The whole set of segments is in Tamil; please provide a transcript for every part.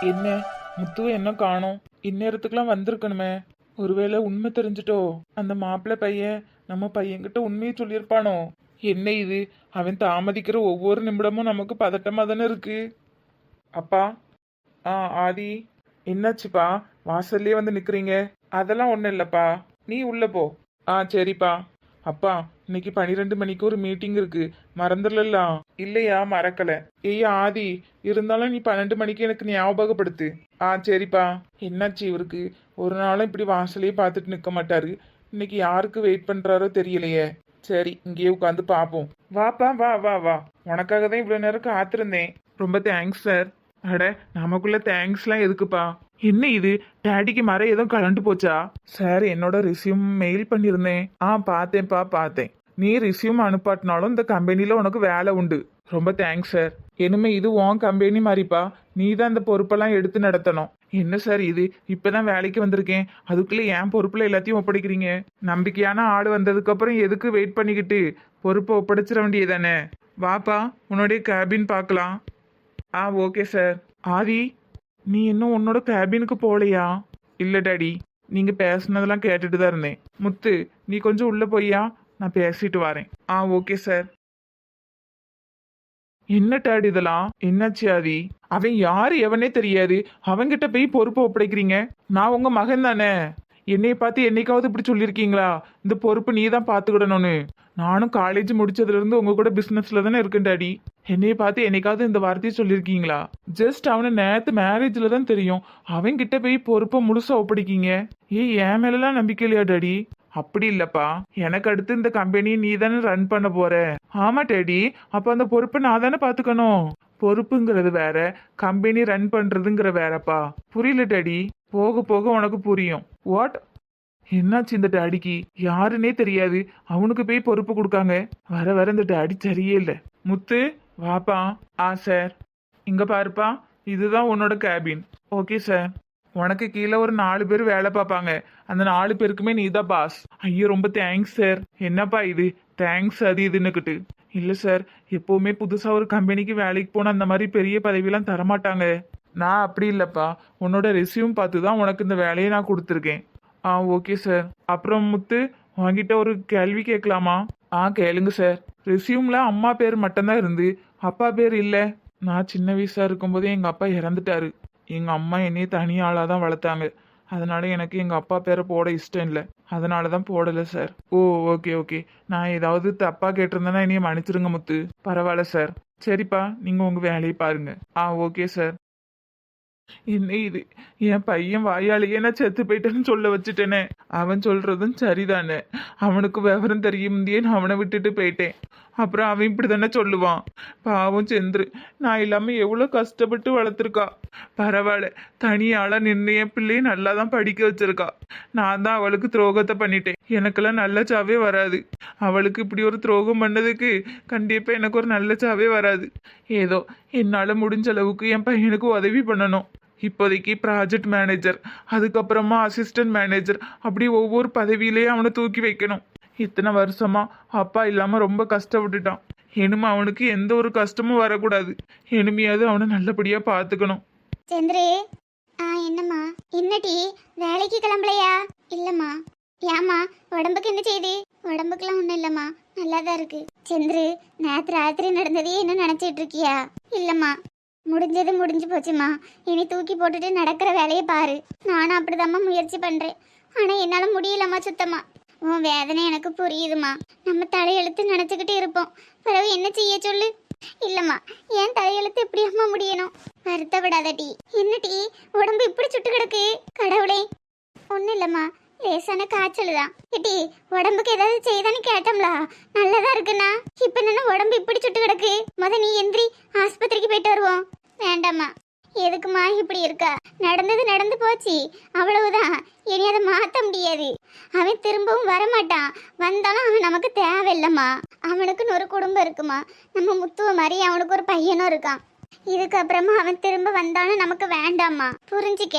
என்ன முத்துவை என்ன காணோம்? இந்நேரத்துக்குலாம் வந்திருக்கணுமே. ஒருவேளை உண்மை தெரிஞ்சிட்டோ? அந்த மாப்பிள்ளை பையன் நம்ம பையன்கிட்ட உண்மையை சொல்லியிருப்பானோ? என்ன இது? அவன் தாமதிக்கிற ஒவ்வொரு நிமிடமும் நமக்கு பதட்டமாக தானே இருக்கு? அப்பா ஆ ஆதி என்னாச்சுப்பா? வாசல்லே வந்து நிக்கிறீங்க. அதெல்லாம் ஒன்றும் இல்லைப்பா. நீ உள்ள போ. ஆ சரிப்பா. அப்பா இன்னைக்கு பன்னிரெண்டு மணிக்கு ஒரு மீட்டிங் இருக்கு. மறந்துடலாம் இல்லையா மறக்கல. ஏய் ஆதி இருந்தாலும் நீ பன்னெண்டு மணிக்கு எனக்கு ஞாபகப்படுத்து. ஆ சரிப்பா. என்னாச்சு இவருக்கு? ஒரு நாளும் இப்படி வாசலையே பார்த்துட்டு நிற்க மாட்டாரு. இன்னைக்கு யாருக்கு வெயிட் பண்றாரோ தெரியலையே. சரி இங்கேயே உட்காந்து பார்ப்போம் வாப்பா வா வா வா. உனக்காக தான் இவ்வளோ நேரம் காத்திருந்தேன். ரொம்ப தேங்க்ஸ் சார் அட நமக்குள்ள தேங்க்ஸ்லாம் எதுக்குப்பா? என்ன இது? டேடிக்கு மரம் ஏதோ கலண்டு போச்சா? சார் என்னோட ரிசியூம் மெயில் பண்ணியிருந்தேன் ஆ பார்த்தேன்ப்பா பார்த்தேன். நீ ரிசியூம் அனுப்பாட்டினாலும் இந்த கம்பெனியில் உனக்கு வேலை உண்டு. ரொம்ப தேங்க்ஸ் சார் இனிமே இது உன் கம்பெனி மாதிரிப்பா நீ தான் இந்த பொறுப்பெல்லாம் எடுத்து நடத்தணும். என்ன சார் இது? இப்பதான் வேலைக்கு வந்திருக்கேன். அதுக்குள்ளே ஏன் பொறுப்பில் எல்லாத்தையும் ஒப்படைக்கிறீங்க? நம்பிக்கையான ஆள் வந்ததுக்கப்புறம் எதுக்கு வெயிட் பண்ணிக்கிட்டு? பொறுப்பை ஒப்படைச்சிட வேண்டியதானே வாப்பா உன்னுடைய கேபின் பார்க்கலாம். ஆ ஓகே சார் ஆதி நீ இன்னும் உன்னோட கேபினுக்கு போகலையா? இல்லை டாடி நீங்கள் பேசுனதெல்லாம் கேட்டுட்டு தான் இருந்தேன். முத்து நீ கொஞ்சம் உள்ளே போய்யா? நான் பேசிட்டு வரேன். ஆ ஓகே சார். என்ன டாடி இதெல்லாம்? என்னாச்சு ஆதி? அவன் யாரு எவனே தெரியாது. அவன்கிட்ட போய் பொறுப்பை ஒப்படைக்கிறீங்க? நான் உங்க மகன் தானே. என்னை பார்த்து என்னைக்காவது இப்படி சொல்லியிருக்கீங்களா? இந்த பொறுப்பு நீ தான் பார்த்துக்கிடணும்னு. நானும் காலேஜ் முடிச்சதுல இருந்து உங்க கூட பிசினஸ்ல தானே இருக்கேன் டாடி. என்னைய பார்த்து என்னைக்காவது இந்த வார்த்தையை சொல்லியிருக்கீங்களா? ஜஸ்ட் அவனை நேற்று மேரேஜ்ல தான் தெரியும். அவன் கிட்ட போய் பொறுப்பை முழுசா ஒப்படைக்கீங்க. ஏய் என் மேலலாம் நம்பிக்கை இல்லையா டாடி? அப்படி இல்லப்பா. எனக்கு அடுத்து இந்த கம்பெனியை நீ தானே ரன் பண்ண போற. ஆமா டேடி. அப்ப அந்த பொறுப்பை நான் தானே பாத்துக்கணும். பொறுப்புங்கிறது வேற கம்பெனி ரன் பண்றதுங்கிற வேறப்பா. புரியல டேடி. போக போக உனக்கு புரியும். வாட் என்னாச்சு இந்த டாடிக்கு? யாருன்னே தெரியாது. அவனுக்கு போய் பொறுப்பு கொடுக்காங்க. வர வர இந்த டாடி சரியே இல்லை. முத்து வாப்பா. ஆ சார் இங்க பாருப்பா. இதுதான் உன்னோட கேபின் ஓகே சார் உனக்கு கீழே ஒரு நாலு பேர் வேலை பார்ப்பாங்க. அந்த நாலு பேருக்குமே நீ தான் பாஸ் ஐயோ ரொம்ப தேங்க்ஸ் சார் என்னப்பா இது? தேங்க்ஸ் அது இதுன்னுக்கிட்டு. இல்லை சார் எப்போவுமே புதுசாக ஒரு கம்பெனிக்கு வேலைக்கு போனால் அந்த மாதிரி பெரிய பதவியெல்லாம் தரமாட்டாங்க. நான் அப்படி இல்லைப்பா. உன்னோட ரெஸ்யூம் பார்த்து தான் உனக்கு இந்த வேலையை நான் கொடுத்துருக்கேன். ஆ ஓகே சார் அப்புறம் முத்து உங்ககிட்ட ஒரு கேள்வி கேட்கலாமா? ஆ கேளுங்க சார் ரெசியூமில் அம்மா பேர் மட்டும்தான் இருந்து அப்பா பேர் இல்லை. நான் சின்ன வயசாக இருக்கும்போதே எங்கள் அப்பா இறந்துட்டாரு. எங்கள் அம்மா என்னையே தனி ஆளாக தான் வளர்த்தாங்க. அதனால எனக்கு எங்கள் அப்பா பேரை போட இஷ்டம் இல்லை. அதனால தான் போடலை சார் ஓ ஓகே ஓகே நான் ஏதாவது தப்பாக கேட்டிருந்தேன்னா என்னைய மன்னிச்சிருங்க முத்து. பரவாயில்ல சார் சரிப்பா நீங்கள் உங்கள் வேலையை பாருங்க. ஆ ஓகே சார் என்ன இது என் பையன் வாயாலேயே நான் செத்து போயிட்டேன்னு சொல்ல வச்சுட்டேனே. அவன் சொல்றதும் சரிதானே. அவனுக்கு விவரம் தெரியும் முந்தையே நான் அவனை விட்டுட்டு போயிட்டேன். அப்புறம் அவன் இப்படி தானே சொல்லுவான். பாவம் செந்துரு நான் இல்லாமல் எவ்வளோ கஷ்டப்பட்டு வளர்த்துருக்கா. பரவாயில்ல தனியால நின்று என் பிள்ளையை நல்லா தான் படிக்க வச்சிருக்கா. நான் தான் அவளுக்கு துரோகத்தை பண்ணிட்டேன். எனக்கெல்லாம் நல்ல சாவே வராது. அவளுக்கு இப்படி ஒரு துரோகம் பண்ணதுக்கு கண்டிப்பாக எனக்கு ஒரு நல்ல சாவே வராது. ஏதோ என்னால் முடிஞ்ச அளவுக்கு என் பையனுக்கு உதவி பண்ணணும். இப்போதைக்கு ப்ராஜெக்ட் மேனேஜர் அதுக்கப்புறமா அசிஸ்டன்ட் மேனேஜர் அப்படி ஒவ்வொரு பதவியிலையும் அவனை தூக்கி வைக்கணும். இத்தனை வருஷமா அப்பா இல்லாமல் ரொம்ப கஷ்டப்பட்டுட்டான். இனிமே அவனுக்கு எந்த ஒரு கஷ்டமும் வரக்கூடாது. இனிமையாவது அவனை நல்லபடியாக பார்த்துக்கணும். சந்திரே ஆ என்னம்மா? என்னடி? வேலைக்கு கிளம்பலையா? இல்லம்மா. ஏம்மா உடம்புக்கு என்ன செய்து? உடம்புக்குலாம் ஒன்றும் இல்லம்மா. நல்லா தான் இருக்கு. சந்திரு நேற்று ராத்திரி நடந்ததையே என்ன நினைச்சிட்டு இருக்கியா? இல்லம்மா. முடிஞ்சது முடிஞ்சு போச்சுமா இனி தூக்கி போட்டுட்டு நடக்கிற வேலையை பாரு. நானும் அப்படிதாம்மா முயற்சி பண்றேன். ஆனா என்னால முடியலம்மா சுத்தமா. உன் வேதனை எனக்கு புரியுதுமா நம்ம தலையெழுத்து நினைச்சுக்கிட்டு இருப்போம். பிறகு என்ன செய்ய சொல்லு? இல்லம்மா ஏன் தலையெழுத்து இப்படி அம்மா முடியணும்? வருத்தப்படாத டீ. என்ன டீ? உடம்பு இப்படி சுட்டு கிடக்கு கடவுளே. ஒன்றும் இல்லைம்மா. லேசான காய்ச்சல் தான் ஏட்டி உடம்புக்கு ஏதாவது செய்தான்னு கேட்டோம்ல. நல்லதா இருக்குண்ணா. இப்போ என்ன உடம்பு இப்படி சுட்டு கிடக்கு? முத நீ எந்திரி ஆஸ்பத்திரிக்கு போயிட்டு வருவோம். வேண்டாம்மா. எதுக்குமா இப்படி இருக்கா? நடந்தது நடந்து போச்சு. அவ்வளவுதான் இனி அதை மாற்ற முடியாது. அவன் திரும்பவும் வரமாட்டான். வந்தாலும் அவன் நமக்கு தேவையில்லம்மா. அவனுக்குன்னு ஒரு குடும்பம் இருக்குமா? நம்ம முத்துவ மாதிரி அவனுக்கு ஒரு பையனும் இருக்கான். இதுக்கப்புறமா அவன் திரும்ப வந்தாலும் நமக்கு வேண்டாம்மா. புரிஞ்சிக்க.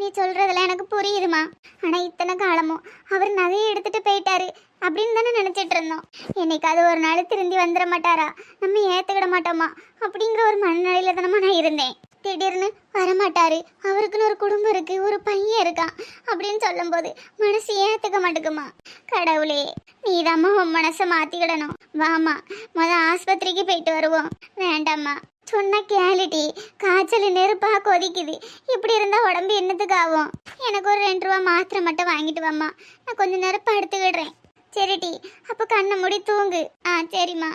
நீ சொல்றதெல்லாம் எனக்கு புரியுதுமா. ஆனா இத்தனை காலமும் அவர் நகையை எடுத்துட்டு போயிட்டாரு அப்படின்னு தானே நினைச்சிட்டு இருந்தோம். என்னைக்காவது ஒரு நாள் திருந்தி வந்துட மாட்டாரா? நம்ம ஏத்துக்கிட மாட்டோமா? அப்படிங்கிற ஒரு மனநிலையில தானமா நான் இருந்தேன். திடீர்னு வரமாட்டாரு. அவருக்குன்னு ஒரு குடும்பம் இருக்கு ஒரு பையன் இருக்கான் அப்படின்னு சொல்லும்போது மனசு ஏத்துக்க மாட்டேங்குமா? கடவுளே நீதாம்மா உன் மனசை மாத்திக்கிடணும். வாமா முத ஆஸ்பத்திரிக்கு போயிட்டு வருவோம். வேண்டாம்மா. சொன்ன கேலிட்டி காய்ச்சல் நெருப்பா கொதிக்குது. இப்படி இருந்தா உடம்பு என்னத்துக்கு ஆகும்? எனக்கு ஒரு ரெண்டு ரூபா மாத்திரை மட்டும் வாங்கிட்டு வாம்மா. நான் கொஞ்சம் நேரம் படுத்துக்கிடுறேன் சரிடி அப்போ கண்ணை மூடி தூங்கு. ஆ சரிம்மா.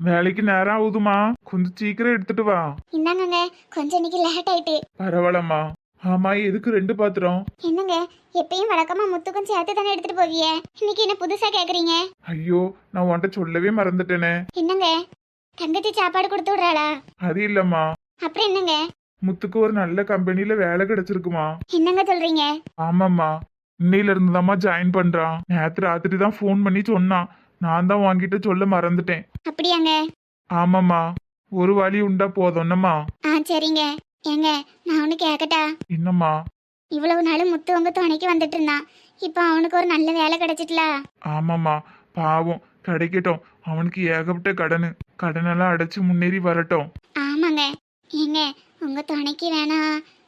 வேலைக்கு நேரம் ஆகுதுமா கொஞ்சம் சீக்கிரம் எடுத்துட்டு வா. இந்தாங்கங்க கொஞ்சம் இன்னைக்கு லேட் ஆயிட்டு. பரவாயில்லம்மா. ஆமா எதுக்கு ரெண்டு பாத்திரம்? என்னங்க எப்பயும் வழக்கமா முத்துக்கும் சேர்த்து தானே எடுத்துட்டு போவிய? இன்னைக்கு என்ன புதுசா கேக்குறீங்க? ஐயோ நான் உன்கிட்ட சொல்லவே மறந்துட்டேனே. என்னங்க தங்கச்சி சாப்பாடு கொடுத்து விடுறாளா? அது இல்லம்மா. அப்புறம் என்னங்க? முத்துக்கு ஒரு நல்ல கம்பெனில வேலை கிடைச்சிருக்குமா? என்னங்க சொல்றீங்க? ஆமாம்மா. இன்னையில இருந்து தாம்மா ஜாயின் பண்றான். நேத்து ராத்திரி தான் ஃபோன் பண்ணி சொன்னான். நான் தான் வாங்கிட்டு சொல்ல மறந்துட்டேன். அப்படியாங்க? ஆமாம்மா. ஒரு வழி உண்டா போதும்னம்மா ஆ சரிங்க. ஏங்க நான் ஒன்று கேட்கட்டா என்னம்மா? இவ்வளவு நாள் முத்து உங்க துணைக்கு வந்துட்டு இருந்தான். இப்போ அவனுக்கு ஒரு நல்ல வேலை கிடைச்சிட்டல? ஆமாம்மா. பாவம். கிடைக்கட்டும். அவனுக்கு ஏகப்பட்ட கடனு. கடனெல்லாம் அடைச்சு முன்னேறி வரட்டும். ஆமாங்க. ஏங்க உங்க துணைக்கு வேணா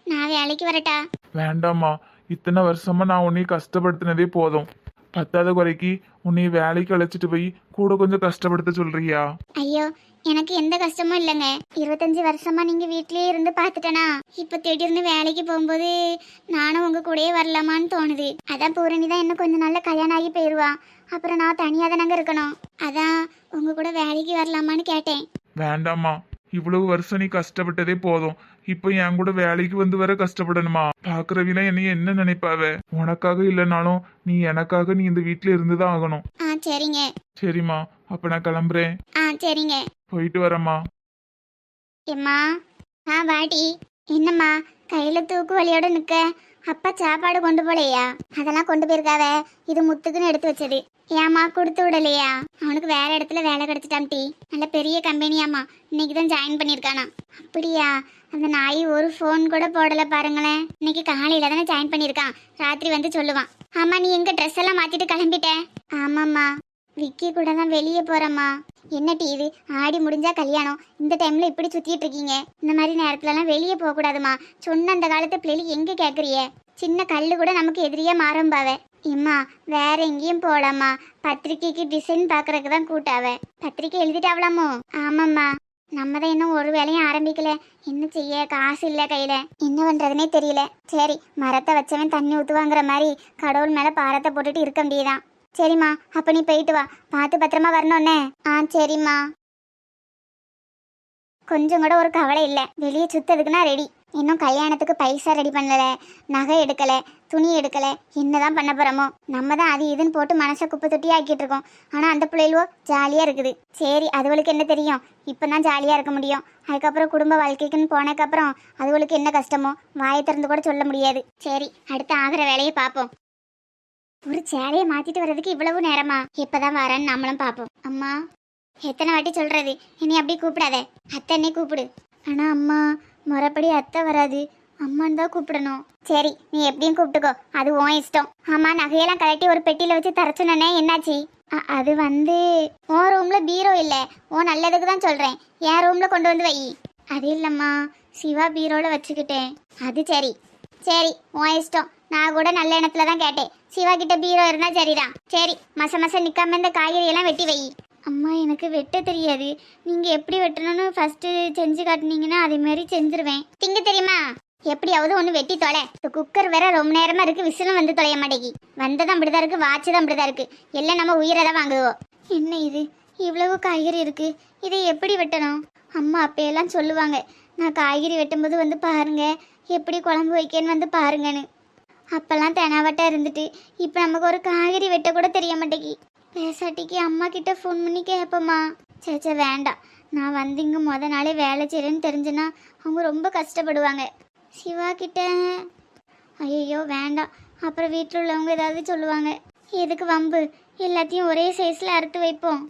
நான் வேலைக்கு வரட்டா? வேண்டாம்மா. இத்தனை வருஷமா நான் உன்னை கஷ்டப்படுத்தினதே போதும். பத்தாத குறைக்கு உன்னை வேலைக்கு அழைச்சிட்டு போய் கூட கொஞ்சம் கஷ்டப்படுத்த சொல்றியா? ஐயோ எனக்கு எந்த கஷ்டமும் இல்லைங்க. இருபத்தஞ்சு வருஷமா நீங்க வீட்லயே இருந்து பார்த்துட்டேனா? இப்போ திடீர்னு வேலைக்கு போகும்போது நானும் உங்க கூடயே வரலாமான்னு தோணுது. அதான் பூரணி தான் இன்னும் கொஞ்ச நாள்ல கல்யாணம் ஆகி போயிடுவா அப்புறம் நான் தனியாக தானங்க இருக்கணும். அதான் உங்க கூட வேலைக்கு வரலாமான்னு கேட்டேன். வேண்டாம்மா. இவ்வளவு வருஷம் நீ கஷ்டப்பட்டதே போதும். இப்போ என் கூட வேலைக்கு வந்து வர கஷ்டப்படணுமா? பாக்குறவில என்னைய என்ன நினைப்பாவ? உனக்காக இல்லைனாலும் நீ எனக்காக நீ இந்த வீட்ல இருந்துதான் ஆகணும். ஆ சரிங்க. சரிம்மா அப்ப நான் கிளம்புறேன். ஆ சரிங்க. போயிட்டு வரேம்மா. எம்மா ஆ வாடி. என்னம்மா கையில தூக்கு வலியோட நிக்க. அப்பா சாப்பாடு கொண்டு போலையா? அதெல்லாம் கொண்டு போயிருக்காவ. இது முத்துக்குன்னு எடுத்து வச்சது. ஏமா கொடுத்து விடலையா? அவனுக்கு வேற இடத்துல வேலை கிடைச்சிட்டான் டி. நல்ல பெரிய கம்பெனியாம்மா. இன்னைக்கு தான் ஜாயின் பண்ணியிருக்கானா. அப்படியா? அந்த நாய் ஒரு ஃபோன் கூட போடல பாருங்களேன். இன்னைக்கு காலையில தானே ஜாயின் பண்ணியிருக்கான். ராத்திரி வந்து சொல்லுவான். ஆமா நீ எங்க ட்ரெஸ் எல்லாம் மாத்திட்டு கிளம்பிட்ட? ஆமாம்மா. விக்கி கூட தான் வெளியே போறேம்மா. என்ன டிவி இது? ஆடி முடிஞ்சா கல்யாணம். இந்த டைம்ல இப்படி சுத்திட்டு இருக்கீங்க. இந்த மாதிரி நேரத்துலலாம் வெளியே போக கூடாதுமா சொன்ன அந்த காலத்து பிள்ளைகள் எங்க கேக்குறிய? சின்ன கல்லு கூட நமக்கு எதிரியா மாறம்பாவ. இம்மா வேற எங்கேயும் போலாமா பத்திரிக்கைக்கு டிசைன் பாக்குறதுக்கு தான் கூட்டாவ பத்திரிக்கை எழுதிட்டாவலாமோ ஆமாம்மா. நம்ம தான் இன்னும் ஒரு வேலையும் ஆரம்பிக்கல. என்ன செய்ய? காசு இல்ல கையில. என்ன பண்றதுனே தெரியல. சரி மரத்தை வச்சவன் தண்ணி ஊத்துவாங்கிற மாதிரி கடவுள் மேல பாரத்தை போட்டுட்டு இருக்க முடியுதான் சரிம்மா அப்ப நீ போயிட்டு வா. பார்த்து பத்திரமா வரணும்னே. ஆ சரிம்மா. கொஞ்சம் கூட ஒரு கவலை இல்லை. வெளியே சுத்ததுக்குன்னா ரெடி இன்னும் கல்யாணத்துக்கு பைசா ரெடி பண்ணல. நகை எடுக்கல துணி எடுக்கல. என்னதான் பண்ண போறோமோ? நம்ம தான் அது இதுன்னு போட்டு மனசை குப்பை தொட்டி ஆக்கிட்டு இருக்கோம். ஆனா அந்த பிள்ளைகளோ ஜாலியா இருக்குது. சரி அதுகளுக்கு என்ன தெரியும்? இப்பதான் ஜாலியா இருக்க முடியும். அதுக்கப்புறம் குடும்ப வாழ்க்கைக்குன்னு போனதுக்கப்புறம் அதுகளுக்கு என்ன கஷ்டமோ? வாயை திறந்து கூட சொல்ல முடியாது. சரி அடுத்து ஆகிற வேலையை பார்ப்போம். ஒரு சேலையை மாத்திட்டு வர்றதுக்கு இவ்வளவு நேரமா? இப்பதான் வரேன்னு நம்மளும் பார்ப்போம். அம்மா எத்தனை வாட்டி சொல்றது? இனி அப்படி கூப்பிடாத. அத்தனை கூப்பிடு. ஆனா அம்மா முறைப்படி அத்தை வராது. அம்மான்னு தான் கூப்பிடணும். சரி நீ எப்படியும் கூப்பிட்டுக்கோ. அது உன் இஷ்டம். அம்மா நகையெல்லாம் கழட்டி ஒரு பெட்டியில் வச்சு தர என்னாச்சு? அ- அது வந்து உன் ரூம்ல பீரோ இல்லை. உன் நல்லதுக்கு தான் சொல்கிறேன் என் ரூம்ல கொண்டு வந்து வை. அது இல்லைம்மா சிவா பீரோவில் வச்சுக்கிட்டேன். அது சரி. சரி உன் இஷ்டம். நான் கூட நல்ல எண்ணத்துல தான் கேட்டேன். சிவா கிட்ட பீரோ இருந்தா சரிதான். சரி மச மச நிக்காம இந்த காய்கறி எல்லாம் வெட்டி வை. அம்மா எனக்கு வெட்ட தெரியாது. நீங்க எப்படி வெட்டணும்னு ஃபர்ஸ்ட் செஞ்சு காட்டினீங்கன்னா அதே மாதிரி செஞ்சிருவேன். திங்க தெரியுமா? எப்படியாவது ஒன்று வெட்டி தொலை. இந்த குக்கர் வேற ரொம்ப நேரமா இருக்கு விசிலும் வந்து தொலைய மாட்டேங்கி. வந்ததும் அப்படிதான் இருக்கு வாட்சு தான் அப்படிதான் இருக்கு. எல்லாம் நம்ம உயிரை தான் வாங்குவோம். என்ன இது? இவ்வளவு காய்கறி இருக்கு. இதை எப்படி வெட்டணும்? அம்மா அப்பையெல்லாம் சொல்லுவாங்க நான் காய்கறி வெட்டும்போது வந்து பாருங்க எப்படி குழம்பு வைக்கன்னு வந்து பாருங்கன்னு. அப்பெல்லாம் தெனாவட்டா இருந்துட்டு இப்போ நமக்கு ஒரு காய்கறி வெட்ட கூட தெரிய மாட்டேங்கி. பேசாட்டிக்கு அம்மா கிட்ட ஃபோன் பண்ணி கேட்போம்மா சேச்சே வேண்டாம். நான் வந்து இங்கே முத நாளே வேலை செய்கிறேன்னு தெரிஞ்சுன்னா அவங்க ரொம்ப கஷ்டப்படுவாங்க. சிவா கிட்ட ஐயோ வேண்டாம். அப்புறம் வீட்டில் உள்ளவங்க ஏதாவது சொல்லுவாங்க. எதுக்கு வம்பு? எல்லாத்தையும் ஒரே சைஸில் அறுத்து வைப்போம்.